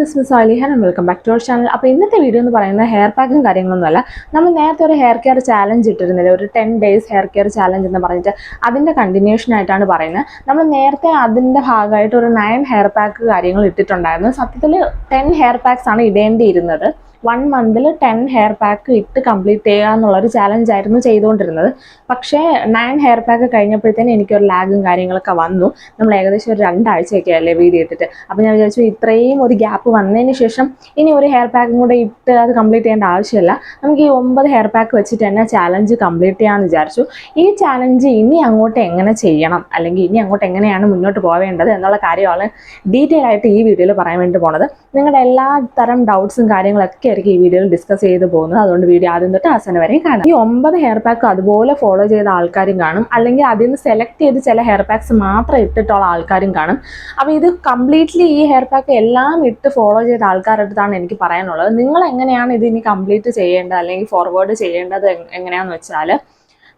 This miss Alihan and welcome back to our channel അപ്പോൾ ഇന്നത്തെ video എന്ന് പറയുന്നത് ഹെയർ പാക്കും കാര്യങ്ങളൊന്നുമല്ല നമ്മൾ നേരത്തെ ഒരു ഹെയർ കെയർ ചാലഞ്ച് ഇട്ടിരുന്നില്ല? ഒരു ten days hair care challenge എന്ന് പറഞ്ഞിട്ട് അതിന്റെ കണ്ടിന്യൂഷൻ ആയിട്ടാണ് പറയുന്നത്. നമ്മൾ നേരത്തെ അതിന്റെ ഭാഗമായിട്ട് ഒരു നയൻ ഹെയർ പാക്ക് കാര്യങ്ങൾ ഇട്ടിട്ടുണ്ടായിരുന്നു. സത്യത്തിൽ ടെൻ ഹെയർ പാക്സ് ആണ് ഇടേണ്ടിയിരുന്നത്. വൺ മന്തിൽ ടെൻ ഹെയർ പാക്ക് ഇട്ട് കംപ്ലീറ്റ് ചെയ്യുക എന്നുള്ളൊരു ചാലഞ്ച് ആയിരുന്നു ചെയ്തുകൊണ്ടിരുന്നത്. പക്ഷേ നയൻ ഹെയർ പാക്ക് കഴിഞ്ഞപ്പോഴത്തേനും എനിക്കൊരു ലാഗും കാര്യങ്ങളൊക്കെ വന്നു. നമ്മൾ ഏകദേശം ഒരു രണ്ടാഴ്ചയൊക്കെ അല്ലേ വീഡിയോ ഇട്ടിട്ട് അപ്പോൾ ഞാൻ വിചാരിച്ചു ഇത്രയും ഒരു ഗ്യാപ്പ് വന്നതിന് ശേഷം ഇനി ഒരു ഹെയർ പാക്കും കൂടെ ഇട്ട് അത് കംപ്ലീറ്റ് ചെയ്യേണ്ട ആവശ്യമില്ല. നമുക്ക് ഈ ഒമ്പത് ഹെയർ പാക്ക് വെച്ചിട്ട് തന്നെ ചാലഞ്ച് കംപ്ലീറ്റ് ചെയ്യാമെന്ന് വിചാരിച്ചു. ഈ ചാലഞ്ച് ഇനി അങ്ങോട്ട് എങ്ങനെ ചെയ്യണം? അല്ലെങ്കിൽ ഇനി അങ്ങോട്ട് എങ്ങനെയാണ് മുന്നോട്ട് പോവേണ്ടത് എന്നുള്ള കാര്യമാണ് ഡീറ്റെയിൽ ആയിട്ട് ഈ വീഡിയോയിൽ പറയാൻ വേണ്ടി പോണത്. നിങ്ങളുടെ എല്ലാ തരം ഡൗട്ട്സും കാര്യങ്ങളൊക്കെ ആയിരിക്കും ഈ വീഡിയോയിൽ ഡിസ്കസ് ചെയ്ത് പോകുന്നത്. അതുകൊണ്ട് വീഡിയോ ആദ്യം തൊട്ട് അവസാനം വരെ കാണാം. ഈ ഒമ്പത് ഹെയർ പാക്ക് അതുപോലെ ഫോളോ ചെയ്ത ആൾക്കാരും കാണും. അല്ലെങ്കിൽ അതിൽ നിന്ന് സെലക്ട് ചെയ്ത് ചില ഹെയർ പാക്സ് മാത്രം ഇട്ടിട്ടുള്ള ആൾക്കാരും കാണും. അപ്പോൾ ഇത് കംപ്ലീറ്റ്ലി ഈ ഹെയർ പാക്ക് എല്ലാം ഇട്ട് ഫോളോ ചെയ്ത ആൾക്കാരുടെ അടുത്താണ് എനിക്ക് പറയാനുള്ളത്. നിങ്ങൾ എങ്ങനെയാണ് ഇത് ഇനി കംപ്ലീറ്റ് ചെയ്യേണ്ടത്? അല്ലെങ്കിൽ ഫോർവേഡ് ചെയ്യേണ്ടത് എങ്- എങ്ങനെയാണെന്ന് വെച്ചാൽ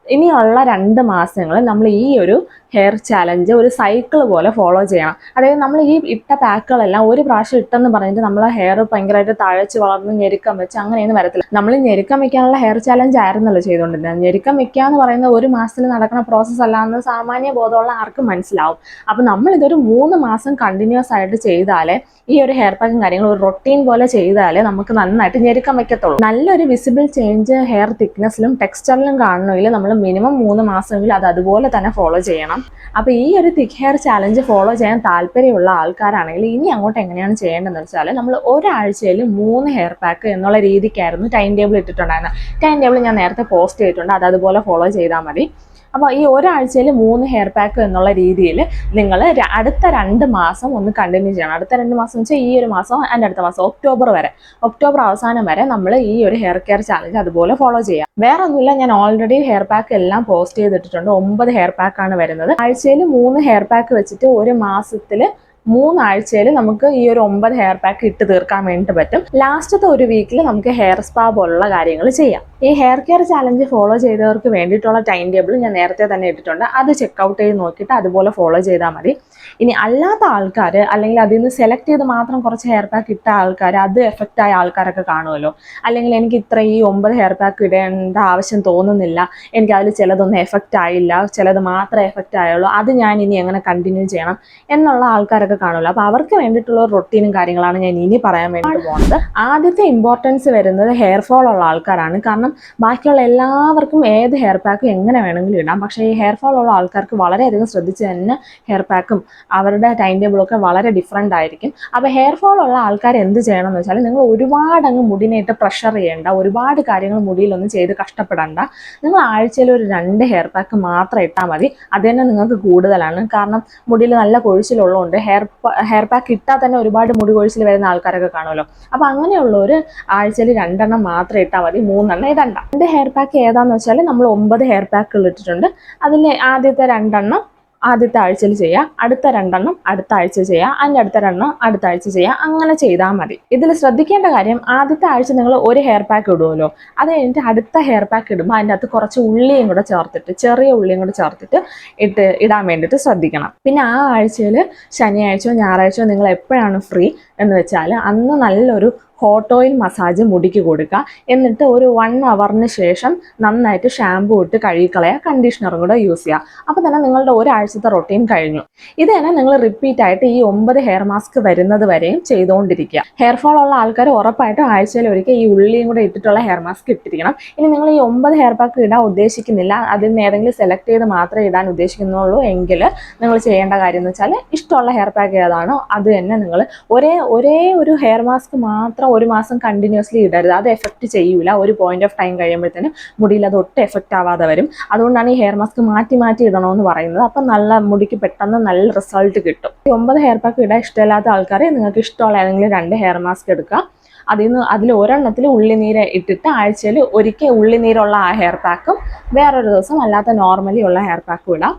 ഇനിയുള്ള രണ്ട് മാസങ്ങൾ നമ്മൾ ഈ ഒരു ഹെയർ ചാലഞ്ച് ഒരു സൈക്കിൾ പോലെ ഫോളോ ചെയ്യണം. അതായത് നമ്മൾ ഈ ഇട്ട പാക്കുകളെല്ലാം ഒരു പ്രാവശ്യം ഇട്ടെന്ന് പറഞ്ഞിട്ട് നമ്മളെ ഹെയർ ഭയങ്കരമായിട്ട് തഴച്ച് വളർന്ന് ഞെരുക്കം വെച്ച് അങ്ങനെയൊന്നും വരത്തില്ല. നമ്മൾ ഞെരുക്കം വെക്കാനുള്ള ഹെയർ ചാലഞ്ച് ആയിരുന്നല്ലോ ചെയ്തുകൊണ്ടിരുന്നത്. ഞെരുക്കം വെക്കുക എന്ന് പറയുന്നത് ഒരു മാസത്തിൽ നടക്കുന്ന പ്രോസസ്സ് അല്ലാന്ന് സാമാന്യ ബോധമുള്ള ആർക്കും മനസ്സിലാവും. അപ്പം നമ്മളിതൊരു മൂന്ന് മാസം കണ്ടിന്യൂസ് ആയിട്ട് ചെയ്താലേ ഈ ഒരു ഹെയർ പാക്കും കാര്യങ്ങളും ഒരു റൊട്ടീൻ പോലെ ചെയ്താലേ നമുക്ക് നന്നായിട്ട് ഞെരുക്കം വെക്കത്തുള്ളൂ. നല്ലൊരു വിസിബിൾ ചേഞ്ച് ഹെയർ തിക്നെസ്സിലും ടെക്സ്ചറിലും കാണണമെങ്കിൽ നമ്മൾ മിനിമം മൂന്ന് മാസമെങ്കിലും അത് അതുപോലെ തന്നെ ഫോളോ ചെയ്യണം. അപ്പോൾ ഈ ഒരു തിക് ഹെയർ ചാലഞ്ച് ഫോളോ ചെയ്യാൻ താല്പര്യമുള്ള ആൾക്കാരാണെങ്കിൽ ഇനി അങ്ങോട്ട് എങ്ങനെയാണ് ചെയ്യേണ്ടതെന്ന് വെച്ചാൽ നമ്മൾ ഒരാഴ്ചയിൽ മൂന്ന് ഹെയർ പാക്ക് എന്നുള്ള രീതിക്കായിരുന്നു ടൈം ടേബിൾ ഇട്ടിട്ടുണ്ടായിരുന്നത്. ടൈം ടേബിൾ ഞാൻ നേരത്തെ പോസ്റ്റ് ചെയ്തിട്ടുണ്ട്. അത് അതുപോലെ ഫോളോ ചെയ്താൽ മതി. അപ്പോൾ ഈ ഒരാഴ്ചയിൽ മൂന്ന് ഹെയർ പാക്ക് എന്നുള്ള രീതിയിൽ നിങ്ങൾ അടുത്ത രണ്ട് മാസം ഒന്ന് കണ്ടിന്യൂ ചെയ്യണം. അടുത്ത രണ്ട് മാസം വെച്ചാൽ ഈ ഒരു മാസം അതിന്റെ അടുത്ത മാസം ഒക്ടോബർ വരെ. ഒക്ടോബർ അവസാനം വരെ നമ്മൾ ഈ ഒരു ഹെയർ കെയർ ചാലഞ്ച് അതുപോലെ ഫോളോ ചെയ്യാം. വേറെ ഒന്നുമില്ല ഞാൻ ഓൾറെഡി ഹെയർ പാക്ക് എല്ലാം പോസ്റ്റ് ചെയ്തിട്ടുണ്ട് ഒമ്പത് ഹെയർ പാക്കാണ് വരുന്നത്. ആഴ്ചയിൽ മൂന്ന് ഹെയർ പാക്ക് വെച്ചിട്ട് ഒരു മാസത്തിൽ മൂന്നാഴ്ചയിൽ നമുക്ക് ഈ ഒരു ഒമ്പത് ഹെയർ പാക്ക് ഇട്ട് തീർക്കാൻ വേണ്ടിയിട്ട് പറ്റും. ലാസ്റ്റത്തെ ഒരു വീക്കിൽ നമുക്ക് ഹെയർ സ്പാ പോലുള്ള കാര്യങ്ങൾ ചെയ്യാം. ഈ ഹെയർ കെയർ ചാലഞ്ച് ഫോളോ ചെയ്തവർക്ക് വേണ്ടിയിട്ടുള്ള ടൈം ടേബിൾ ഞാൻ നേരത്തെ തന്നെ ഇട്ടിട്ടുണ്ട്. അത് ചെക്കൗട്ട് ചെയ്ത് നോക്കിയിട്ട് അതുപോലെ ഫോളോ ചെയ്താൽ മതി. ഇനി അല്ലാത്ത ആൾക്കാർ അല്ലെങ്കിൽ അതിൽ നിന്ന് സെലക്ട് ചെയ്ത് മാത്രം കുറച്ച് ഹെയർ പാക്ക് ഇട്ട ആൾക്കാർ അത് എഫക്റ്റ് ആയ ആൾക്കാരൊക്കെ കാണുമല്ലോ. അല്ലെങ്കിൽ എനിക്ക് ഇത്ര ഈ ഒമ്പത് ഹെയർ പാക്ക് ഇടേണ്ട ആവശ്യം തോന്നുന്നില്ല. എനിക്ക് അതിൽ ചിലതൊന്നും എഫക്റ്റ് ആയില്ല. ചിലത് മാത്രമേ എഫക്റ്റ് ആയുള്ളൂ. അത് ഞാൻ ഇനി എങ്ങനെ കണ്ടിന്യൂ ചെയ്യണം എന്നുള്ള ആൾക്കാരൊക്കെ കാണുമല്ലോ. അപ്പോൾ അവർക്ക് വേണ്ടിയിട്ടുള്ള റൊട്ടീനും കാര്യങ്ങളാണ് ഞാൻ ഇനി പറയാൻ വേണ്ടി പോകുന്നത്. ആദ്യത്തെ ഇമ്പോർട്ടൻസ് വരുന്നത് ഹെയർ ഫോൾ ഉള്ള ആൾക്കാരാണ്. കാരണം ബാക്കിയുള്ള എല്ലാവർക്കും ഏത് ഹെയർ പാക്കും എങ്ങനെ വേണമെങ്കിലും ഇടാം. പക്ഷേ ഈ ഹെയർ ഫോൾ ഉള്ള ആൾക്കാർക്ക് വളരെയധികം ശ്രദ്ധിച്ച് തന്നെ ഹെയർ പാക്കും അവരുടെ ടൈം ടേബിളൊക്കെ വളരെ ഡിഫറെന്റ് ആയിരിക്കും. അപ്പോൾ ഹെയർ ഫോൾ ഉള്ള ആൾക്കാർ എന്ത് ചെയ്യണം എന്ന് വെച്ചാൽ നിങ്ങൾ ഒരുപാട് അങ്ങ് മുടിനേറ്റ് പ്രഷർ ചെയ്യേണ്ട ഒരുപാട് കാര്യങ്ങൾ മുടിയിലൊന്നും ചെയ്ത് കഷ്ടപ്പെടേണ്ട. നിങ്ങൾ ആഴ്ചയിൽ ഒരു രണ്ട് ഹെയർ പാക്ക് മാത്രം ഇട്ടാൽ മതി. അത് തന്നെ നിങ്ങൾക്ക് കൂടുതലാണ്. കാരണം മുടിയിൽ നല്ല കൊഴിച്ചിലുള്ളതുകൊണ്ട് ഹെയർ ഹെയർ പാക്ക് ഇട്ടാൽ തന്നെ ഒരുപാട് മുടി കൊഴിച്ചിൽ വരുന്ന ആൾക്കാരൊക്കെ കാണുമല്ലോ. അപ്പോൾ അങ്ങനെയുള്ളവർ ആഴ്ചയിൽ രണ്ടെണ്ണം മാത്രം ഇട്ടാൽ മതി. മൂന്നെണ്ണം ഇടണ്ട. രണ്ട് ഹെയർ പാക്ക് ഏതാണെന്ന് വെച്ചാൽ നമ്മൾ ഒമ്പത് ഹെയർ പാക്കുകൾ ഇട്ടിട്ടുണ്ട്. അതിൽ ആദ്യത്തെ രണ്ടെണ്ണം ആദ്യത്തെ ആഴ്ചയിൽ ചെയ്യുക അടുത്ത രണ്ടെണ്ണം അടുത്ത ആഴ്ച ചെയ്യുക അതിന്റെ അടുത്ത രണ്ടെണ്ണം അടുത്ത ആഴ്ച ചെയ്യുക അങ്ങനെ ചെയ്താൽ മതി. ഇതിൽ ശ്രദ്ധിക്കേണ്ട കാര്യം ആദ്യത്തെ ആഴ്ച നിങ്ങൾ ഒരു ഹെയർ പാക്ക് ഇടുമല്ലോ അത് കഴിഞ്ഞിട്ട് അടുത്ത ഹെയർ പാക്ക് ഇടുമ്പോൾ അതിന്റെ അകത്ത് കുറച്ച് ഉള്ളിയും കൂടെ ചേർത്തിട്ട് ചെറിയ ഉള്ളിയും കൂടെ ചേർത്തിട്ട് ഇട്ട് ഇടാൻ വേണ്ടിയിട്ട് ശ്രദ്ധിക്കണം. പിന്നെ ആ ആഴ്ചയിൽ ശനിയാഴ്ചയോ ഞായറാഴ്ചയോ നിങ്ങൾ എപ്പോഴാണ് ഫ്രീ എന്ന് വെച്ചാൽ അന്ന് നല്ലൊരു ഹോട്ട് ഓയിൽ മസാജ് മുടിക്ക് കൊടുക്കുക. എന്നിട്ട് ഒരു വൺ അവറിന് ശേഷം നന്നായിട്ട് ഷാമ്പൂ ഇട്ട് കഴുകിക്കളയുക കണ്ടീഷണറും കൂടെ യൂസ് ചെയ്യുക. അപ്പോൾ തന്നെ നിങ്ങളുടെ ഒരാഴ്ചത്തെ റൊട്ടീൻ കഴിഞ്ഞു. ഇത് തന്നെ നിങ്ങൾ റിപ്പീറ്റ് ആയിട്ട് ഈ ഒമ്പത് ഹെയർ മാസ്ക് വരുന്നത് വരെയും ചെയ്തുകൊണ്ടിരിക്കുക. ഹെയർ ഫോൾ ഉള്ള ആൾക്കാർ ഉറപ്പായിട്ടും ആഴ്ചയിൽ ഒരിക്കൽ ഈ ഉള്ളിയും കൂടെ ഇട്ടിട്ടുള്ള ഹെയർ മാസ്ക് ഇട്ടിരിക്കണം. ഇനി നിങ്ങൾ ഈ ഒമ്പത് ഹെയർ പാക്ക് ഇടാൻ ഉദ്ദേശിക്കുന്നില്ല. അതിൽ നിന്ന് ഏതെങ്കിലും സെലക്ട് ചെയ്ത് മാത്രമേ ഇടാൻ ഉദ്ദേശിക്കുന്നുള്ളൂ എങ്കിൽ നിങ്ങൾ ചെയ്യേണ്ട കാര്യം എന്ന് വെച്ചാൽ ഇഷ്ടമുള്ള ഹെയർ പാക്ക് ഏതാണോ അത് തന്നെ നിങ്ങൾ ഒരേ ഒരേ ഒരു ഹെയർ മാസ്ക് മാത്രം ഒരു മാസം കണ്ടിന്യൂസ്ലി ഇടരുത്. അത് എഫക്റ്റ് ചെയ്യൂല. ഒരു പോയിന്റ് ഓഫ് ടൈം കഴിയുമ്പോഴത്തേനും മുടിയിൽ അത് ഒട്ടും എഫക്റ്റ് ആവാതെ വരും. അതുകൊണ്ടാണ് ഈ ഹെയർ മാസ്ക് മാറ്റി മാറ്റി ഇടണമെന്ന് പറയുന്നത്. അപ്പം നല്ല മുടിക്ക് പെട്ടെന്ന് നല്ല റിസൾട്ട് കിട്ടും. ഈ ഒമ്പത് ഹെയർ പാക്ക് ഇടാൻ ഇഷ്ടമില്ലാത്ത ആൾക്കാരെ നിങ്ങൾക്ക് ഇഷ്ടമുള്ള ഏതെങ്കിലും രണ്ട് ഹെയർ മാസ്ക് എടുക്കുക. അതിൽ നിന്ന് അതിൽ ഒരെണ്ണത്തിൽ ഉള്ളിനീര് ഇട്ടിട്ട് ആഴ്ചയിൽ ഒരിക്കൽ ഉള്ളിനീരുള്ള ആ ഹെയർ പാക്കും വേറൊരു ദിവസം അല്ലാത്ത നോർമലി ഉള്ള ഹെയർ പാക്കും ഇടാം.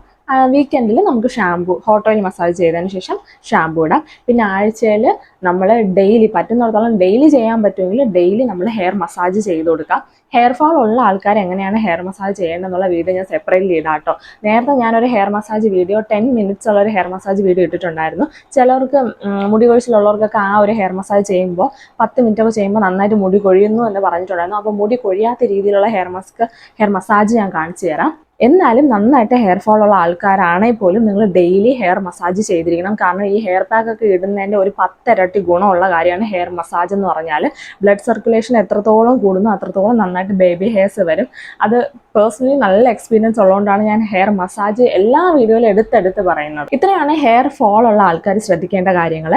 വീക്കെൻഡിൽ നമുക്ക് ഷാംപൂ ഹോട്ട് ഓയിൽ മസാജ് ചെയ്തതിന് ശേഷം ഷാംപൂ ഇടാം. പിന്നെ ആഴ്ചയിൽ നമ്മൾ ഡെയിലി പറ്റുന്നിടത്തോളം ഡെയിലി ചെയ്യാൻ പറ്റുമെങ്കിൽ ഡെയിലി നമ്മൾ ഹെയർ മസാജ് ചെയ്ത് കൊടുക്കാം. ഹെയർ ഫാൾ ഉള്ള ആൾക്കാർ എങ്ങനെയാണ് ഹെയർ മസാജ് ചെയ്യേണ്ടതെന്നുള്ള വീഡിയോ ഞാൻ സെപ്പറേറ്റ് ചെയ്താൽ കേട്ടോ നേരത്തെ ഞാനൊരു hair massage video ten minutes ഉള്ള ഒരു ഹെയർ മസാജ് വീഡിയോ ഇട്ടിട്ടുണ്ടായിരുന്നു. ചിലർക്ക് മുടി കൊഴിച്ചിലുള്ളവർക്കൊക്കെ ആ ഒരു ഹെയർ മസാജ് ചെയ്യുമ്പോൾ പത്ത് മിനിറ്റ് ഒക്കെ ചെയ്യുമ്പോൾ നന്നായിട്ട് മുടി കൊഴിയുന്നു എന്ന് പറഞ്ഞിട്ടുണ്ടായിരുന്നു. അപ്പോൾ മുടി കൊഴിയാത്ത രീതിയിലുള്ള ഹെയർ മസ്ക് ഹെയർ മസാജ് ഞാൻ കാണിച്ചു തരാം. എന്നാലും നന്നായിട്ട് ഹെയർ ഫോൾ ഉള്ള ആൾക്കാരാണെങ്കിൽ പോലും നിങ്ങൾ ഡെയിലി ഹെയർ മസാജ് ചെയ്തിരിക്കണം. കാരണം ഈ ഹെയർ പാക്ക് ഒക്കെ ഇടുന്നതിന്റെ ഒരു പത്തിരട്ടി ഗുണമുള്ള കാര്യമാണ് ഹെയർ മസാജ് എന്ന് പറഞ്ഞാൽ. ബ്ലഡ് സർക്കുലേഷൻ എത്രത്തോളം കൂടുന്നു അത്രത്തോളം നന്നായിട്ട് ബേബി ഹെയർസ് വരും. അത് പേഴ്സണലി നല്ല എക്സ്പീരിയൻസ് ഉള്ളതുകൊണ്ടാണ് ഞാൻ ഹെയർ മസാജ് എല്ലാ വീഡിയോയിലും എടുത്തെടുത്ത് പറയുന്നത്. ഇത്രയാണ് ഹെയർ ഫോൾ ഉള്ള ആൾക്കാർ ശ്രദ്ധിക്കേണ്ട കാര്യങ്ങൾ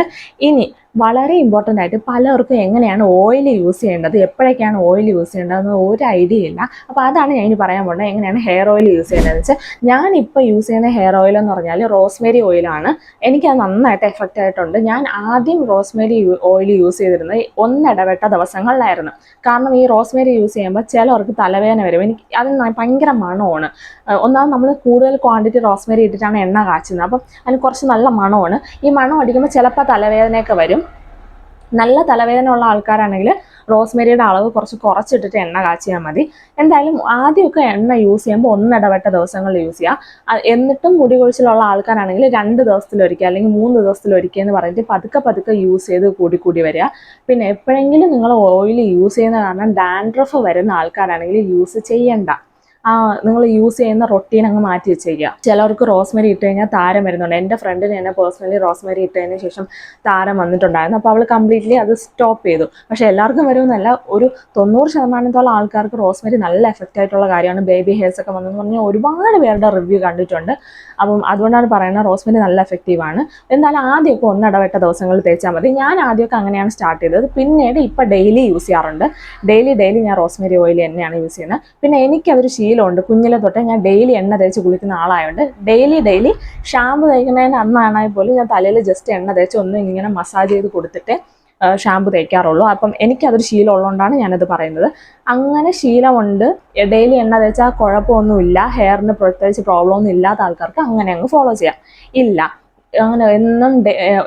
ഇനി വളരെ ഇമ്പോർട്ടന്റ് ആയിട്ട് പലർക്കും എങ്ങനെയാണ് ഓയിൽ യൂസ് ചെയ്യേണ്ടത് എപ്പോഴൊക്കെയാണ് ഓയിൽ യൂസ് ചെയ്യേണ്ടതെന്ന് ഒരു ഐഡിയ ഇല്ല. അപ്പോൾ അതാണ് ഞാൻ ഇനി പറയാൻ പോകുന്നത് എങ്ങനെയാണ് ഹെയർ ഓയിൽ യൂസ് ചെയ്യേണ്ടതെന്ന് വെച്ചാൽ ഞാനിപ്പോൾ യൂസ് ചെയ്യുന്ന ഹെയർ ഓയിൽ എന്ന് പറഞ്ഞാൽ റോസ്മേരി ഓയിലാണ് എനിക്കത് നന്നായിട്ട് എഫക്റ്റ് ആയിട്ടുണ്ട്. ഞാൻ ആദ്യം റോസ്മേരി ഓയിൽ യൂസ് ചെയ്തിരുന്നത് ഒന്നിടവിട്ട ദിവസങ്ങളിലായിരുന്നു. കാരണം ഈ റോസ്മേരി യൂസ് ചെയ്യുമ്പോൾ ചിലവർക്ക് തലവേദന വരും. എനിക്ക് അത് ഭയങ്കര മണമാണ്. ഒന്നാമത് നമ്മൾ കൂടുതൽ ക്വാണ്ടിറ്റി റോസ്മേരി ഇട്ടിട്ടാണ് എണ്ണ കാച്ചുന്നത്. അപ്പം അതിന് കുറച്ച് നല്ല മണമാണ്. ഈ മണം അടിക്കുമ്പോൾ ചിലപ്പോൾ തലവേദനയൊക്കെ വരും. നല്ല തലവേദന ഉള്ള ആൾക്കാരാണെങ്കിൽ റോസ്മേരിയുടെ അളവ് കുറച്ച് കുറച്ചിട്ടിട്ട് എണ്ണ കാച്ചിയാൽ മതി. എന്തായാലും ആദ്യമൊക്കെ എണ്ണ യൂസ് ചെയ്യുമ്പോൾ ഒന്നിടവട്ട ദിവസങ്ങളിൽ യൂസ് ചെയ്യുക എന്നിട്ടും മുടി കൊഴിച്ചിലുള്ള ആൾക്കാരാണെങ്കിൽ രണ്ട് ദിവസത്തിലൊരിക്കുക അല്ലെങ്കിൽ മൂന്ന് ദിവസത്തിലൊരിക്കുക എന്ന് പറഞ്ഞിട്ട് പതുക്കെ പതുക്കെ യൂസ് ചെയ്ത് കൂടി കൂടി വരിക. പിന്നെ എപ്പോഴെങ്കിലും നിങ്ങൾ ഓയിൽ യൂസ് ചെയ്യുന്ന കാരണം ഡാൻഡ്രഫ് വരുന്ന ആൾക്കാരാണെങ്കിൽ യൂസ് ചെയ്യണ്ട. ആ നിങ്ങൾ യൂസ് ചെയ്യുന്ന റൊട്ടീൻ അങ്ങ് മാറ്റി വെച്ചേക്കുക. ചിലർക്ക് റോസ്മേരി ഇട്ട് കഴിഞ്ഞാൽ താരം വരുന്നുണ്ട്. എന്റെ ഫ്രണ്ടിന് തന്നെ പേഴ്സണലി റോസ്മേരി ഇട്ടതിന് ശേഷം താരം വന്നിട്ടുണ്ടായിരുന്നു. അപ്പോൾ അവൾ കംപ്ലീറ്റ്ലി അത് സ്റ്റോപ്പ് ചെയ്തു. പക്ഷെ എല്ലാവർക്കും വരുമെന്നല്ല ഒരു തൊണ്ണൂറ് ശതമാനത്തോളം ആൾക്കാർക്ക് റോസ്മേരി നല്ല എഫക്റ്റ് ആയിട്ടുള്ള കാര്യമാണ്. ബേബി ഹെയർസ് ഒക്കെ വന്നതെന്ന് പറഞ്ഞാൽ ഒരുപാട് പേരുടെ റിവ്യൂ കണ്ടിട്ടുണ്ട്. അപ്പം അതുകൊണ്ടാണ് പറയുന്നത് റോസ്മേരി നല്ല എഫക്റ്റീവാണ് എന്നാലും ആദ്യമൊക്കെ ഒന്നിടവെട്ട ദിവസങ്ങളിൽ തേച്ചാൽ മതി. ഞാൻ ആദ്യമൊക്കെ അങ്ങനെയാണ് സ്റ്റാർട്ട് ചെയ്തത്. പിന്നീട് ഇപ്പം ഡെയിലി യൂസ് ചെയ്യാറുണ്ട്. ഡെയിലി ഡെയിലി ഞാൻ റോസ്മേരി ഓയിൽ തന്നെയാണ് യൂസ് ചെയ്യുന്നത്. പിന്നെ എനിക്കതൊരു ശീലമുണ്ട്. കുഞ്ഞിലെ തൊട്ടേ ഞാൻ ഡെയിലി എണ്ണ തേച്ച് കുളിക്കുന്ന ആളായതുകൊണ്ട് ഡെയിലി ഡെയിലി ഷാമ്പു തേക്കുന്നതിന് അന്നാണെങ്കിൽ പോലും ഞാൻ തലയിൽ ജസ്റ്റ് എണ്ണ തേച്ച് ഒന്ന് ഇങ്ങനെ മസാജ് ചെയ്ത് കൊടുത്തിട്ട് ഷാമ്പു തേക്കാറുള്ളൂ. അപ്പം എനിക്കതൊരു ശീലം ഉള്ളതുകൊണ്ടാണ് ഞാനത് പറയുന്നത്. അങ്ങനെ ശീലമുണ്ട്. ഡെയിലി എണ്ണ തേച്ചാൽ കുഴപ്പമൊന്നുമില്ല. ഹെയറിന് പ്രത്യേകിച്ച് പ്രോബ്ലം ഒന്നും ഇല്ലാത്ത ആൾക്കാർക്ക് അങ്ങനെ അങ്ങ് ഫോളോ ചെയ്യാം. ഇല്ല. അങ്ങനെ എന്നും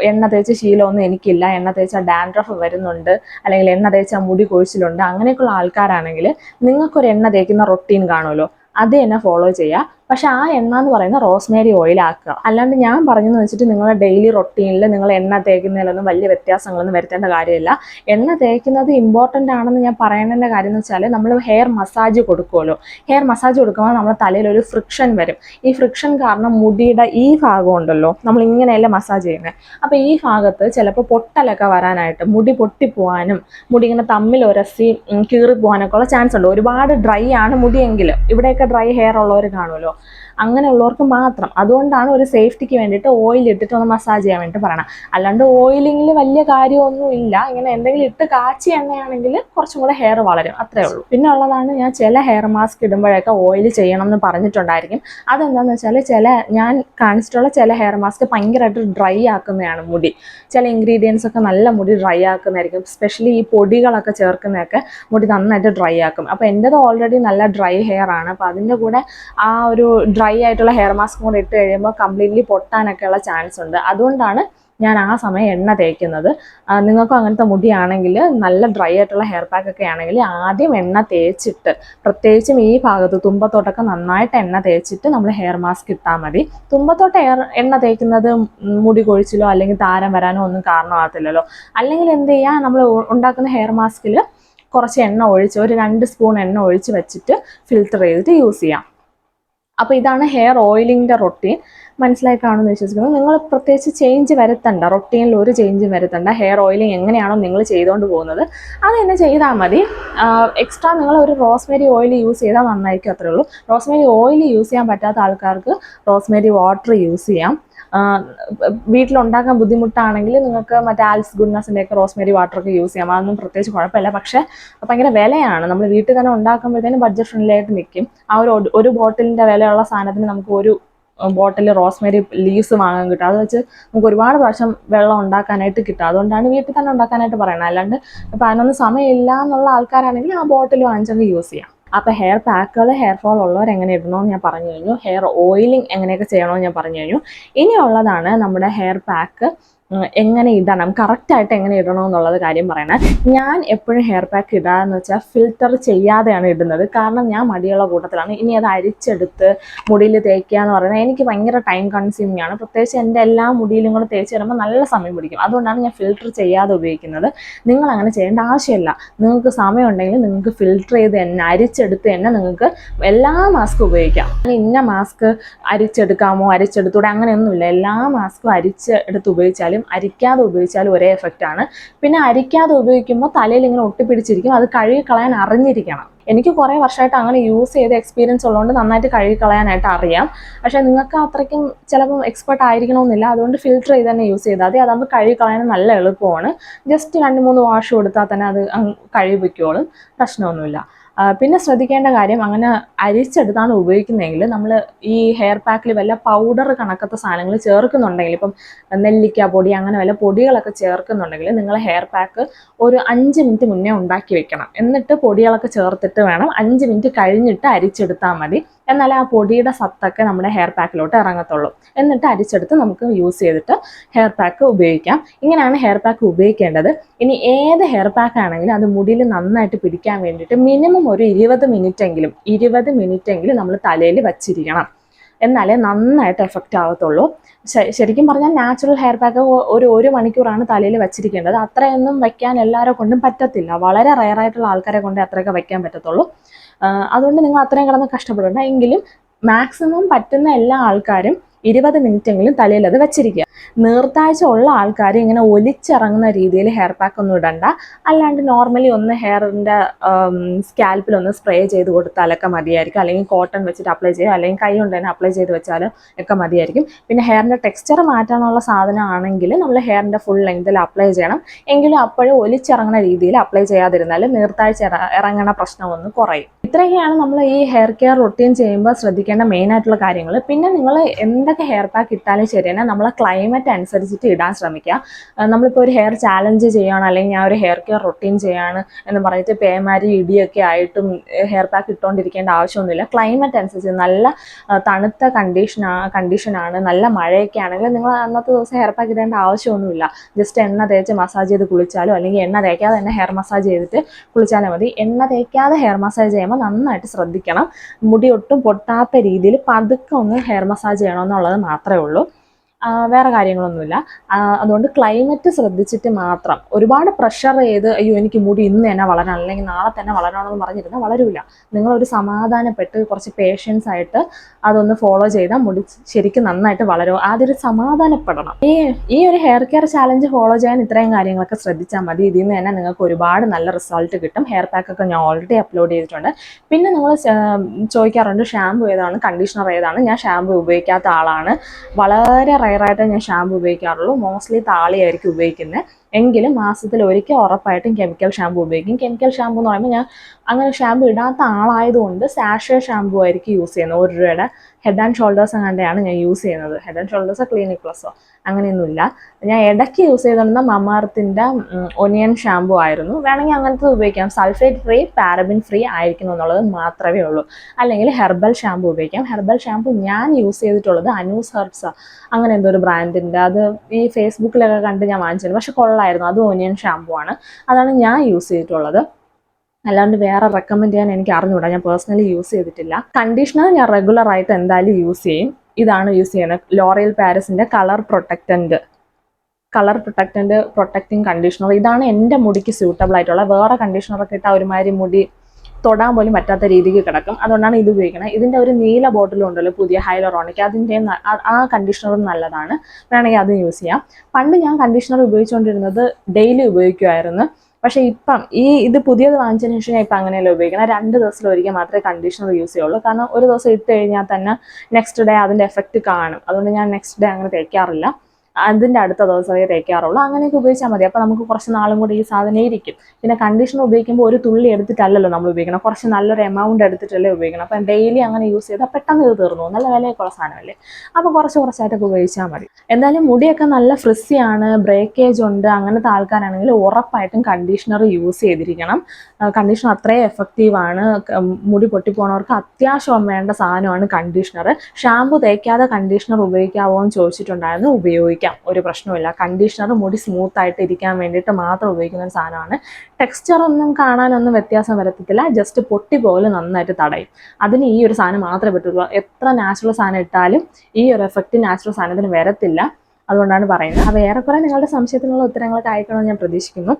എണ്ണ തേച്ച ശീലമൊന്നും എനിക്കില്ല. എണ്ണ തേച്ച ഡാൻഡ്രഫ് വരുന്നുണ്ട്. അല്ലെങ്കിൽ എണ്ണ തേച്ച മുടി കൊഴിച്ചിലുണ്ട്. അങ്ങനെയൊക്കെയുള്ള ആൾക്കാരാണെങ്കിൽ നിങ്ങൾക്കൊരു എണ്ണ തേക്കുന്ന റൊട്ടീൻ കാണുമല്ലോ. അത് തന്നെ ഫോളോ ചെയ്യുക. പക്ഷെ ആ എണ്ണ എന്ന് പറയുന്ന റോസ്മേരി ഓയിൽ ആക്കുക. അല്ലാണ്ട് ഞാൻ പറഞ്ഞെന്ന് വെച്ചിട്ട് നിങ്ങളുടെ ഡെയിലി റൊട്ടീനിൽ നിങ്ങൾ എണ്ണ തേക്കുന്നതിലൊന്നും വലിയ വ്യത്യാസങ്ങളൊന്നും വരുത്തേണ്ട കാര്യമില്ല. എണ്ണ തേക്കുന്നത് ഇമ്പോർട്ടന്റ് ആണെന്ന് ഞാൻ പറയേണ്ട കാര്യം എന്ന് വെച്ചാൽ നമ്മൾ ഹെയർ മസാജ് കൊടുക്കുമല്ലോ ഹെയർ മസാജ് കൊടുക്കുമ്പോൾ നമ്മുടെ തലയിൽ ഒരു ഫ്രിക്ഷൻ വരും. ഈ ഫ്രിക്ഷൻ കാരണം മുടിയുടെ ഈ ഭാഗം ഉണ്ടല്ലോ നമ്മൾ ഇങ്ങനെയല്ല മസാജ് ചെയ്യുന്നത് അപ്പോൾ ഈ ഭാഗത്ത് ചിലപ്പോൾ പൊട്ടലൊക്കെ വരാനായിട്ട് മുടി പൊട്ടിപ്പോവാനും മുടി ഇങ്ങനെ തമ്മിൽ ഉരസി കീറിപ്പോവാനൊക്കെ ഉള്ള ചാൻസ് ഉണ്ട്. ഒരുപാട് ഡ്രൈ ആണ് മുടിയെങ്കിൽ ഇവിടെയൊക്കെ ഡ്രൈ ഹെയർ ഉള്ളവർ കാണുമല്ലോ. അങ്ങനെയുള്ളവർക്ക് മാത്രം. അതുകൊണ്ടാണ് ഒരു സേഫ്റ്റിക്ക് വേണ്ടിയിട്ട് ഓയിൽ ഇട്ടിട്ട് ഒന്ന് മസാജ് ചെയ്യാൻ വേണ്ടിയിട്ട് പറയണം. അല്ലാണ്ട് ഓയിലിങ്ങിൽ വലിയ കാര്യമൊന്നും ഇല്ല. ഇങ്ങനെ എന്തെങ്കിലും ഇട്ട് കാച്ചി എണ്ണയാണെങ്കിൽ കുറച്ചും കൂടെ ഹെയർ വളരും. അത്രേ ഉള്ളൂ. പിന്നെ ഉള്ളതാണ് ഞാൻ ചില ഹെയർ മാസ്ക് ഇടുമ്പോഴൊക്കെ ഓയിൽ ചെയ്യണം എന്ന് പറഞ്ഞിട്ടുണ്ടായിരിക്കും. അതെന്താന്ന് വെച്ചാൽ ചില ഞാൻ കാണിച്ചിട്ടുള്ള ചില ഹെയർ മാസ്ക് ഭയങ്കരമായിട്ട് ഡ്രൈ ആക്കുന്നതാണ് മുടി. ചില ഇൻഗ്രീഡിയൻസ് ഒക്കെ നല്ല മുടി ഡ്രൈ ആക്കുന്നതായിരിക്കും. സ്പെഷ്യലി ഈ പൊടികളൊക്കെ ചേർക്കുന്നതൊക്കെ മുടി നന്നായിട്ട് ഡ്രൈ ആക്കും. അപ്പോൾ എന്റെത് ഓൾറെഡി നല്ല ഡ്രൈ ഹെയർ ആണ്. അപ്പോൾ അതിന്റെ കൂടെ ആ ഒരു ഡ്രൈ ആയിട്ടുള്ള ഹെയർ മാസ്ക് കൂടെ ഇട്ട് കഴിയുമ്പോൾ കംപ്ലീറ്റ്ലി പൊട്ടാനൊക്കെയുള്ള ചാൻസ് ഉണ്ട്. അതുകൊണ്ടാണ് ഞാൻ ആ സമയം എണ്ണ തേക്കുന്നത്. നിങ്ങൾക്കും അങ്ങനത്തെ മുടിയാണെങ്കിൽ നല്ല ഡ്രൈ ആയിട്ടുള്ള ഹെയർ പാക്ക് ഒക്കെ ആണെങ്കിൽ ആദ്യം എണ്ണ തേച്ചിട്ട് പ്രത്യേകിച്ചും ഈ ഭാഗത്ത് തുമ്പത്തോട്ടൊക്കെ നന്നായിട്ട് എണ്ണ തേച്ചിട്ട് നമ്മൾ ഹെയർ മാസ്ക് ഇട്ടാൽ മതി. തുമ്പത്തോട്ട് എണ്ണ തേക്കുന്നത് മുടി കൊഴിച്ചിലോ അല്ലെങ്കിൽ താരം വരാനോ ഒന്നും കാരണമാകത്തില്ലല്ലോ. അല്ലെങ്കിൽ എന്ത് ചെയ്യുക നമ്മൾ ഉണ്ടാക്കുന്ന ഹെയർ മാസ്കിൽ കുറച്ച് എണ്ണ ഒഴിച്ച് ഒരു രണ്ട് സ്പൂൺ എണ്ണ ഒഴിച്ച് വെച്ചിട്ട് ഫിൽറ്റർ ചെയ്തിട്ട് യൂസ് ചെയ്യാം. അപ്പോൾ ഇതാണ് ഹെയർ ഓയിലിങ്ങിന്റെ റൊട്ടീൻ മനസ്സിലായി കാണുമെന്ന് വിശ്വസിക്കുന്നു. നിങ്ങൾ പ്രത്യേകിച്ച് ചേഞ്ച് വരുത്തണ്ട റൊട്ടീനിൽ ഒരു ചേഞ്ചും വരുത്തണ്ട. ഹെയർ ഓയിലിംഗ് എങ്ങനെയാണോ നിങ്ങൾ ചെയ്തുകൊണ്ട് പോകുന്നത്. അത് തന്നെ ചെയ്താൽ മതി. എക്സ്ട്രാ നിങ്ങൾ ഒരു റോസ്മേരി ഓയിൽ യൂസ് ചെയ്താൽ നന്നായിരിക്കും അത്രേ ഉള്ളൂ. റോസ്മേരി ഓയിൽ യൂസ് ചെയ്യാൻ പറ്റാത്ത ആൾക്കാർക്ക് റോസ്മേരി വാട്ടർ യൂസ് ചെയ്യാം. വീട്ടിലുണ്ടാക്കാൻ ബുദ്ധിമുട്ടാണെങ്കിൽ നിങ്ങൾക്ക് മറ്റേ ആൽസ് ഗുഡ്നസിന്റെ ഒക്കെ റോസ്മേരി വാട്ടർ ഒക്കെ യൂസ് ചെയ്യാം. അതൊന്നും പ്രത്യേകിച്ച് കുഴപ്പമില്ല. പക്ഷേ ഭയങ്കര വിലയാണ്. നമ്മൾ വീട്ടിൽ തന്നെ ഉണ്ടാക്കുമ്പോഴത്തേനും ബഡ്ജറ്റ് ഫ്രണ്ട്ലി ആയിട്ട് നിൽക്കും. ആ ഒരു ഒരു ബോട്ടിലിന്റെ വിലയുള്ള സാധനത്തിന് നമുക്ക് ഒരു ബോട്ടിൽ റോസ്മേരി ലീവ്സ് വാങ്ങാൻ കിട്ടും. അത് വെച്ച് നമുക്ക് ഒരുപാട് പ്രാവശ്യം വെള്ളം ഉണ്ടാക്കാനായിട്ട് കിട്ടും. അതുകൊണ്ടാണ് വീട്ടിൽ തന്നെ ഉണ്ടാക്കാനായിട്ട് പറയുന്നത്. അല്ലാണ്ട് ഇപ്പം അതിനൊന്നും സമയമില്ല എന്നുള്ള ആൾക്കാരാണെങ്കിൽ ആ ബോട്ടിൽ വാങ്ങിച്ചങ്ങ് യൂസ് ചെയ്യാം. അപ്പോൾ ഹെയർ പാക്കുകൾ ഹെയർ ഫോൾ ഉള്ളവർ എങ്ങനെ ഇടണമെന്ന് ഞാൻ പറഞ്ഞു കഴിഞ്ഞു. ഹെയർ ഓയിലിംഗ് എങ്ങനെയൊക്കെ ചെയ്യണമെന്ന് ഞാൻ പറഞ്ഞു കഴിഞ്ഞു. ഇനിയുള്ളതാണ് നമ്മുടെ ഹെയർ പാക്ക് എങ്ങനെ ഇടണം കറക്റ്റായിട്ട് എങ്ങനെ ഇടണം എന്നുള്ളത് കാര്യം പറയണേ. ഞാൻ എപ്പോഴും ഹെയർ പാക്ക് ഇടാന്ന് വെച്ചാൽ ഫിൽറ്റർ ചെയ്യാതെയാണ് ഇടുന്നത്. കാരണം ഞാൻ മടിയുള്ള കൂട്ടത്തിലാണ്. ഇനി അത് അരിച്ചെടുത്ത് മുടിയിൽ തേക്കുക എന്ന് പറയുന്നത് എനിക്ക് ഭയങ്കര ടൈം കൺസ്യൂമിംഗ് ആണ്. പ്രത്യേകിച്ച് എന്റെ എല്ലാ മുടിയിലും കൂടെ തേച്ച് വരുമ്പോൾ നല്ല സമയം പിടിക്കും. അതുകൊണ്ടാണ് ഞാൻ ഫിൽറ്റർ ചെയ്യാതെ ഉപയോഗിക്കുന്നത്. നിങ്ങൾ അങ്ങനെ ചെയ്യേണ്ട ആവശ്യമില്ല. നിങ്ങൾക്ക് സമയം ഉണ്ടെങ്കിൽ നിങ്ങൾക്ക് ഫിൽറ്റർ ചെയ്ത് തന്നെ അരിച്ചെടുത്ത് തന്നെ നിങ്ങൾക്ക് എല്ലാ മാസ്കും ഉപയോഗിക്കാം. ഇന്ന മാസ്ക് അരിച്ചെടുക്കാമോ അരിച്ചെടുത്തൂടെ അങ്ങനെയൊന്നുമില്ല. എല്ലാ മാസ്കും അരിച്ച് എടുത്ത് ഉപയോഗിച്ചാലും അരിക്കാതെ ഉപയോഗിച്ചാലും ഒരേ എഫക്റ്റ് ആണ്. പിന്നെ അരിക്കാതെ ഉപയോഗിക്കുമ്പോൾ തലയിൽ ഇങ്ങനെ ഒട്ടിപ്പിടിച്ചിരിക്കും. അത് കഴുകി കളയാൻ അറിഞ്ഞിരിക്കണം. എനിക്ക് കുറേ വർഷമായിട്ട് അങ്ങനെ യൂസ് ചെയ്ത എക്സ്പീരിയൻസ് ഉള്ളതുകൊണ്ട് നന്നായിട്ട് കഴുകി കളയാനായിട്ട് അറിയാം. പക്ഷേ നിങ്ങൾക്ക് അത്രയ്ക്കും ചിലപ്പം എക്സ്പെർട്ട് ആയിരിക്കണമെന്നില്ല. അതുകൊണ്ട് ഫിൽറ്റർ ചെയ്ത് തന്നെ യൂസ് ചെയ്താൽ മതി. അതാകുമ്പോൾ കഴുകി കളയാൻ നല്ല എളുപ്പമാണ്. ജസ്റ്റ് രണ്ട് മൂന്ന് വാഷ് കൊടുത്താൽ തന്നെ അത് കഴുകി വയ്ക്കോളും. പ്രശ്നമൊന്നുമില്ല. പിന്നെ ശ്രദ്ധിക്കേണ്ട കാര്യം അങ്ങനെ അരിച്ചെടുത്താണ് ഉപയോഗിക്കുന്നതെങ്കിൽ നമ്മൾ ഈ ഹെയർ പാക്കിൽ വല്ല പൗഡർ കണക്കത്തെ സാധനങ്ങൾ ചേർക്കുന്നുണ്ടെങ്കിൽ ഇപ്പം നെല്ലിക്ക പൊടി അങ്ങനെ വല്ല പൊടികളൊക്കെ ചേർക്കുന്നുണ്ടെങ്കിൽ നിങ്ങൾ ഹെയർ പാക്ക് ഒരു അഞ്ച് മിനിറ്റ് മുന്നേ ഉണ്ടാക്കി വെക്കണം. എന്നിട്ട് പൊടികളൊക്കെ ചേർത്തിട്ട് വേണം അഞ്ച് മിനിറ്റ് കഴിഞ്ഞിട്ട് അരിച്ചെടുത്താൽ മതി. എന്നാലേ ആ പൊടിയുടെ സത്തൊക്കെ നമ്മുടെ ഹെയർ പാക്കിലോട്ട് ഇറങ്ങത്തുള്ളൂ. എന്നിട്ട് അരിച്ചെടുത്ത് നമുക്ക് യൂസ് ചെയ്തിട്ട് ഹെയർ പാക്ക് ഉപയോഗിക്കാം. ഇങ്ങനെയാണ് ഹെയർ പാക്ക് ഉപയോഗിക്കേണ്ടത്. ഇനി ഏത് ഹെയർ പാക്ക് ആണെങ്കിലും അത് മുടിയിൽ നന്നായിട്ട് പിടിക്കാൻ വേണ്ടിയിട്ട് മിനിമം ഒരു ഇരുപത് മിനിറ്റ് എങ്കിലും ഇരുപത് മിനിറ്റ് എങ്കിലും നമ്മൾ തലയിൽ വച്ചിരിക്കണം. എന്നാലേ നന്നായിട്ട് എഫക്റ്റ് ആവത്തുള്ളൂ. ശരിക്കും പറഞ്ഞാൽ നാച്ചുറൽ ഹെയർ പാക്ക് ഒരു ഒരു മണിക്കൂറാണ് തലയിൽ വെച്ചിരിക്കേണ്ടത്. അത്രയൊന്നും വയ്ക്കാൻ എല്ലാവരെ കൊണ്ടും പറ്റത്തില്ല. വളരെ റയറായിട്ടുള്ള ആൾക്കാരെ കൊണ്ട് അത്രയൊക്കെ വയ്ക്കാൻ പറ്റത്തുള്ളൂ. അതുകൊണ്ട് നിങ്ങൾ അത്രയും കിടന്ന് കഷ്ടപ്പെടേണ്ട. എങ്കിലും മാക്സിമം പറ്റുന്ന എല്ലാ ആൾക്കാരും ഇരുപത് മിനിറ്റ് എങ്കിലും തലയിൽ അത് വെച്ചിരിക്കുക. നീർത്താഴ്ച ഉള്ള ആൾക്കാർ ഇങ്ങനെ ഒലിച്ചിറങ്ങുന്ന രീതിയിൽ ഹെയർ പാക്ക് ഒന്നും ഇടണ്ട. അല്ലാണ്ട് നോർമലി ഒന്ന് ഹെയറിന്റെ സ്കാൽപ്പിൽ ഒന്ന് സ്പ്രേ ചെയ്ത് കൊടുത്താലൊക്കെ മതിയായിരിക്കും. അല്ലെങ്കിൽ കോട്ടൺ വെച്ചിട്ട് അപ്ലൈ ചെയ്യുക. അല്ലെങ്കിൽ കൈ കൊണ്ട് തന്നെ അപ്ലൈ ചെയ്ത് വെച്ചാലും ഒക്കെ മതിയായിരിക്കും. പിന്നെ ഹെയറിന്റെ ടെക്സ്ചർ മാറ്റാനുള്ള സാധനമാണെങ്കിൽ നമ്മൾ ഹെയറിന്റെ ഫുൾ ലെങ്തിൽ അപ്ലൈ ചെയ്യണം. എങ്കിലും അപ്പോഴും ഒലിച്ചിറങ്ങുന്ന രീതിയിൽ അപ്ലൈ ചെയ്യാതിരുന്നാൽ നീർത്താഴ്ച ഇറ- ഇറങ്ങണ പ്രശ്നം ഒന്ന് കുറയും. ഇത്രയൊക്കെയാണ് നമ്മൾ ഈ ഹെയർ കെയർ റൊട്ടീൻ ചെയ്യുമ്പോൾ ശ്രദ്ധിക്കേണ്ട മെയിൻ ആയിട്ടുള്ള കാര്യങ്ങൾ. പിന്നെ നിങ്ങൾ എന്തൊക്കെ ഹെയർ പാക്ക് ഇട്ടാലും ശരി തന്നെ നമ്മളെ ക്ലൈമറ്റ് അനുസരിച്ചിട്ട് ഇടാൻ ശ്രമിക്കുക നമ്മളിപ്പോൾ ഒരു ഹെയർ ചാലഞ്ച് ചെയ്യുകയാണ് അല്ലെങ്കിൽ ഞാൻ ഒരു ഹെയർ കെയർ റൊട്ടീൻ ചെയ്യാണ് എന്ന് പറഞ്ഞിട്ട് പേമാരി ഇടിയൊക്കെ ആയിട്ടും ഹെയർ പാക്ക് ഇട്ടുകൊണ്ടിരിക്കേണ്ട ആവശ്യമൊന്നുമില്ല. ക്ലൈമറ്റ് അനുസരിച്ച് നല്ല തണുത്ത കണ്ടീഷൻ കണ്ടീഷനാണ് നല്ല മഴയൊക്കെ ആണെങ്കിൽ നിങ്ങൾ അന്നത്തെ ദിവസം ഹെയർ പാക്ക് ഇടേണ്ട ആവശ്യമൊന്നുമില്ല. ജസ്റ്റ് എണ്ണ തേച്ച് മസാജ് ചെയ്ത് കുളിച്ചാലോ അല്ലെങ്കിൽ എണ്ണ തേക്കാതെ തന്നെ ഹെയർ മസാജ് ചെയ്തിട്ട് കുളിച്ചാലും മതി. എണ്ണ തേക്കാതെ ഹെയർ മസാജ് ചെയ്യുമ്പോൾ നന്നായിട്ട് ശ്രദ്ധിക്കണം. മുടി ഒട്ടും പൊട്ടാത്ത രീതിയിൽ പതുക്കെ ഒന്ന് ഹെയർ മസാജ് ചെയ്യണമെന്നുള്ളത് മാത്രമേ ഉള്ളൂ. വേറെ കാര്യങ്ങളൊന്നുമില്ല. അതുകൊണ്ട് ക്ലൈമറ്റ് ശ്രദ്ധിച്ചിട്ട് മാത്രം. ഒരുപാട് പ്രഷർ ചെയ്ത് അയ്യോ എനിക്ക് മുടി ഇന്ന് തന്നെ വളരണം അല്ലെങ്കിൽ നാളെ തന്നെ വളരണമെന്ന് പറഞ്ഞിരുന്നാൽ വളരൂല നിങ്ങളൊരു സമാധാനപ്പെട്ട് കുറച്ച് പേഷ്യൻസ് ആയിട്ട് അതൊന്ന് ഫോളോ ചെയ്താൽ മുടി ശരിക്കും നന്നായിട്ട് വളരും. ആദ്യം സമാധാനപ്പെടണം. ഈ ഈ ഒരു ഹെയർ കെയർ ചാലഞ്ച് ഫോളോ ചെയ്യാൻ ഇത്രയും കാര്യങ്ങളൊക്കെ ശ്രദ്ധിച്ചാൽ മതി. ഇതിൽ നിന്ന് തന്നെ നിങ്ങൾക്ക് ഒരുപാട് നല്ല റിസൾട്ട് കിട്ടും. ഹെയർ പാക്ക് ഒക്കെ ഞാൻ ഓൾറെഡി അപ്ലോഡ് ചെയ്തിട്ടുണ്ട്. പിന്നെ നിങ്ങൾ ചോദിക്കാറുണ്ട് ഷാമ്പു ഏതാണ്? കണ്ടീഷണർ ഏതാണ്? ഞാൻ ഷാമ്പു ഉപയോഗിക്കാത്ത ആളാണ്. വളരെ റയറായിട്ട് ഞാൻ ഷാമ്പു ഉപയോഗിക്കാറുള്ളൂ. മോസ്റ്റ്ലി താളിയായിരിക്കും ഉപയോഗിക്കുന്നത് എങ്കിലും മാസത്തിൽ ഒരിക്കൽ ഉറപ്പായിട്ടും കെമിക്കൽ ഷാമ്പു ഉപയോഗിക്കും. കെമിക്കൽ ഷാമ്പു എന്ന് പറയുമ്പോൾ ഞാൻ അങ്ങനെ ഷാമ്പു ഇടാത്ത ആളായതുകൊണ്ട് സാഷേ ഷാമ്പു ആയിരിക്കും യൂസ് ചെയ്യുന്നത്. ഒരു രൂപയുടെ ഹെഡ് ആൻഡ് ഷോൾഡേഴ്സ് അങ്ങനെയാണ് ഞാൻ യൂസ് ചെയ്യുന്നത്. ഹെഡ് ആൻഡ് ഷോൾഡേഴ്സോ ക്ലിനിക് പ്ലസോ അങ്ങനെയൊന്നുമില്ല. ഞാൻ ഇടയ്ക്ക് യൂസ് ചെയ്തിരുന്ന മമാർത്തിന്റെ ഒനിയൻ ഷാമ്പു ആയിരുന്നു. വേണമെങ്കിൽ അങ്ങനത്തെ ഉപയോഗിക്കാം. സൾഫേറ്റ് ഫ്രീ പാരബിൻ ഫ്രീ ആയിരിക്കണം എന്നുള്ളത് മാത്രമേ ഉള്ളൂ. അല്ലെങ്കിൽ ഹെർബൽ ഷാമ്പു ഉപയോഗിക്കാം. ഹെർബൽ ഷാമ്പു ഞാൻ യൂസ് ചെയ്തിട്ടുള്ളത് അനൂസ് ഹെർബ്സ് അങ്ങനെ എന്തോ ഒരു ബ്രാൻഡിന്റെ അത് ഈ ഫേസ്ബുക്കിലൊക്കെ കണ്ട് ഞാൻ വാങ്ങിച്ചിരുന്നു. പക്ഷെ കൊള്ളായിരുന്നു അത് ഒനിയൻ ഷാമ്പു ആണ്. അതാണ് ഞാൻ യൂസ് ചെയ്തിട്ടുള്ളത്. അല്ലാണ്ട് വേറെ റെക്കമെൻഡ് ചെയ്യാൻ എനിക്ക് അറിഞ്ഞുകൂടാ ഞാൻ പേഴ്സണലി യൂസ് ചെയ്തിട്ടില്ല. കണ്ടീഷണർ ഞാൻ റെഗുലർ ആയിട്ട് എന്തായാലും യൂസ് ചെയ്യും. ഇതാണ് യൂസ് ചെയ്യുന്നത്. L'Oreal പാരസിന്റെ colour protectant colour protectant protecting conditioner ഇതാണ് എന്റെ മുടിക്ക് സ്യൂട്ടബിൾ ആയിട്ടുള്ള. വേറെ കണ്ടീഷണറൊക്കെ ഇട്ടാൽ ഒരുമാതിരി മുടി തൊടാൻ പോലും പറ്റാത്ത രീതിക്ക് കിടക്കും. അതുകൊണ്ടാണ് ഇത് ഉപയോഗിക്കുന്നത് ഇതിന്റെ ഒരു നീല ബോട്ടിലും ഉണ്ടല്ലോ പുതിയ ഹൈലറോണിക്. അതിന്റെ ആ കണ്ടീഷണറും നല്ലതാണ്. വേണമെങ്കിൽ അതും യൂസ് ചെയ്യാം. പണ്ട് ഞാൻ കണ്ടീഷണർ ഉപയോഗിച്ചുകൊണ്ടിരുന്നത് ഡെയിലി ഉപയോഗിക്കുമായിരുന്നു പക്ഷേ ഇപ്പം ഈ ഇത് പുതിയത് വാങ്ങിച്ചതിന് ശേഷം ഞാൻ ഇപ്പം അങ്ങനെയല്ല ഉപയോഗിക്കണം. രണ്ട് ദിവസത്തിൽ ഒരിക്കൽ മാത്രമേ കണ്ടീഷണർ യൂസ് ചെയ്യുള്ളൂ. കാരണം ഒരു ദിവസം ഇട്ട് കഴിഞ്ഞാൽ തന്നെ നെക്സ്റ്റ് ഡേ അതിന്റെ എഫക്റ്റ് കാണും. അതുകൊണ്ട് ഞാൻ നെക്സ്റ്റ് ഡേ അങ്ങനെ തേക്കാറില്ല. അതിന്റെ അടുത്ത ദിവസമേ തേക്കാറുള്ളൂ. അങ്ങനെയൊക്കെ ഉപയോഗിച്ചാൽ മതി. അപ്പോൾ നമുക്ക് കുറച്ച് നാളും കൂടി ഈ സാധനം ഇരിക്കും. പിന്നെ കണ്ടീഷണർ ഉപയോഗിക്കുമ്പോൾ ഒരു തുള്ളി എടുത്തിട്ടല്ലല്ലോ നമ്മൾ ഉപയോഗിക്കണം. കുറച്ച് നല്ലൊരു എമൗണ്ട് എടുത്തിട്ടല്ലേ ഉപയോഗിക്കണം. അപ്പം ഡെയിലി അങ്ങനെ യൂസ് ചെയ്താൽ പെട്ടെന്ന് ഇത് തീർന്നു. നല്ല വിലയൊക്കെ ഉള്ള സാധനമല്ലേ? അപ്പോൾ കുറച്ച് കുറച്ചായിട്ടൊക്കെ ഉപയോഗിച്ചാൽ മതി. എന്തായാലും മുടിയൊക്കെ നല്ല ഫ്രിസ്സിയാണ് ബ്രേക്കേജ് ഉണ്ട്. അങ്ങനത്തെ ആൾക്കാരാണെങ്കിൽ ഉറപ്പായിട്ടും കണ്ടീഷണർ യൂസ് ചെയ്തിരിക്കണം. കണ്ടീഷണർ അത്രയും എഫക്റ്റീവ് ആണ്. മുടി പൊട്ടിപ്പോണവർക്ക് അത്യാവശ്യം വേണ്ട സാധനമാണ് കണ്ടീഷണർ ഷാമ്പു തേക്കാതെ കണ്ടീഷണർ ഉപയോഗിക്കാവോ എന്ന് ചോദിച്ചിട്ടുണ്ടായിരുന്നു. ഉപയോഗിക്കാം. ഒരു പ്രശ്നമില്ല കണ്ടീഷണർ മുടി സ്മൂത്ത് ആയിട്ട് ഇരിക്കാൻ വേണ്ടിയിട്ട് മാത്രം ഉപയോഗിക്കുന്ന ഒരു സാധനമാണ്. ടെക്സ്ചർ ഒന്നും കാണാനൊന്നും വ്യത്യാസം വരത്തില്ല. ജസ്റ്റ് പൊട്ടി പോലെ നന്നായിട്ട് തടയും. അതിന് ഈ ഒരു സാധനം മാത്രമേ പറ്റുള്ളൂ. എത്ര നാച്ചുറൽ സാധനം ഇട്ടാലും ഈ ഒരു എഫക്റ്റ് നാച്ചുറൽ സാധനത്തിന് വരത്തില്ല. അതുകൊണ്ടാണ് പറയുന്നത്. അപ്പോൾ ഏറെക്കുറെ നിങ്ങളുടെ സംശയത്തിനുള്ള ഉത്തരങ്ങളൊക്കെ അയക്കണമെന്ന് ഞാൻ പ്രതീക്ഷിക്കുന്നു.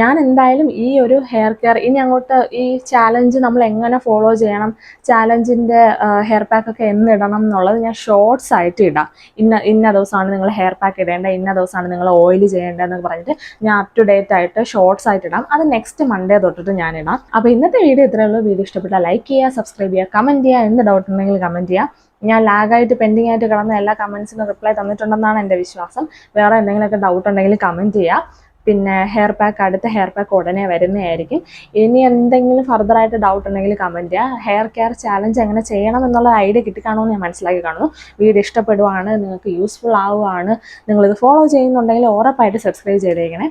ഞാൻ എന്തായാലും ഈ ഒരു ഹെയർ കെയർ ഇനി അങ്ങോട്ട് ഈ ചാലഞ്ച് നമ്മൾ എങ്ങനെ ഫോളോ ചെയ്യണം ചാലഞ്ചിന്റെ ഹെയർ പാക്ക് ഒക്കെ എന്ന് ഇടണം എന്നുള്ളത് ഞാൻ ഷോർട്സ് ആയിട്ട് ഇടാം. ഇന്ന ഇന്ന ദിവസമാണ് നിങ്ങൾ ഹെയർ പാക്ക് ഇടേണ്ടത് ഇന്ന ദിവസമാണ് നിങ്ങൾ ഓയിൽ ചെയ്യേണ്ടതെന്ന് പറഞ്ഞിട്ട് ഞാൻ അപ് ടു ഡേറ്റ് ആയിട്ട് ഷോർട്സ് ആയിട്ട് ഇടാം. അത് നെക്സ്റ്റ് മൺഡേ തൊട്ടിട്ട് ഞാൻ ഇടാം. അപ്പോൾ ഇന്നത്തെ വീഡിയോ ഇത്രയേ വീഡിയോ ഇഷ്ടപ്പെട്ടാൽ ലൈക്ക് ചെയ്യുക സബ്സ്ക്രൈബ് ചെയ്യുക കമന്റ് ചെയ്യുക എന്ത് ഡൗട്ട് ഉണ്ടെങ്കിൽ കമന്റ് ചെയ്യുക. ഞാൻ ലാഗായിട്ട് പെൻഡിങ് ആയിട്ട് കിടന്ന എല്ലാ കമൻസിനും റിപ്ലൈ തന്നിട്ടുണ്ടെന്നാണ് എന്റെ വിശ്വാസം. വേറെ എന്തെങ്കിലുമൊക്കെ ഡൗട്ട് ഉണ്ടെങ്കിൽ കമന്റ് ചെയ്യുക പിന്നെ ഹെയർ പാക്ക് അടുത്ത ഹെയർ പാക്ക് ഉടനെ വരുന്നതായിരിക്കും. ഇനി എന്തെങ്കിലും ഫർദർ ആയിട്ട് ഡൗട്ട് ഉണ്ടെങ്കിൽ കമന്റ് ചെയ്യുക ഹെയർ കെയർ ചാലഞ്ച് എങ്ങനെ ചെയ്യണം എന്നുള്ള ഐഡിയ കിട്ടിക്കാണുമെന്ന് ഞാൻ മനസ്സിലാക്കി കാണുന്നു. വീഡിയോ ഇഷ്ടപ്പെടുവാണ് നിങ്ങൾക്ക് യൂസ്ഫുൾ ആവുകയാണ് നിങ്ങളിത് ഫോളോ ചെയ്യുന്നുണ്ടെങ്കിൽ ഉറപ്പായിട്ട് സബ്സ്ക്രൈബ് ചെയ്തേക്കണേ.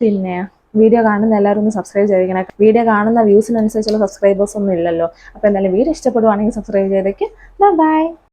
പിന്നെ വീഡിയോ കാണുന്ന എല്ലാവരും ഒന്ന് സബ്സ്ക്രൈബ് ചെയ്തേക്കണേ. വീഡിയോ കാണുന്ന വ്യൂസിനനുസരിച്ചുള്ള സബ്സ്ക്രൈബേഴ്സ് ഒന്നും ഇല്ലല്ലോ. അപ്പോൾ എന്തായാലും വീഡിയോ ഇഷ്ടപ്പെടുവാണെങ്കിൽ സബ്സ്ക്രൈബ് ചെയ്തേക്ക്. ബൈ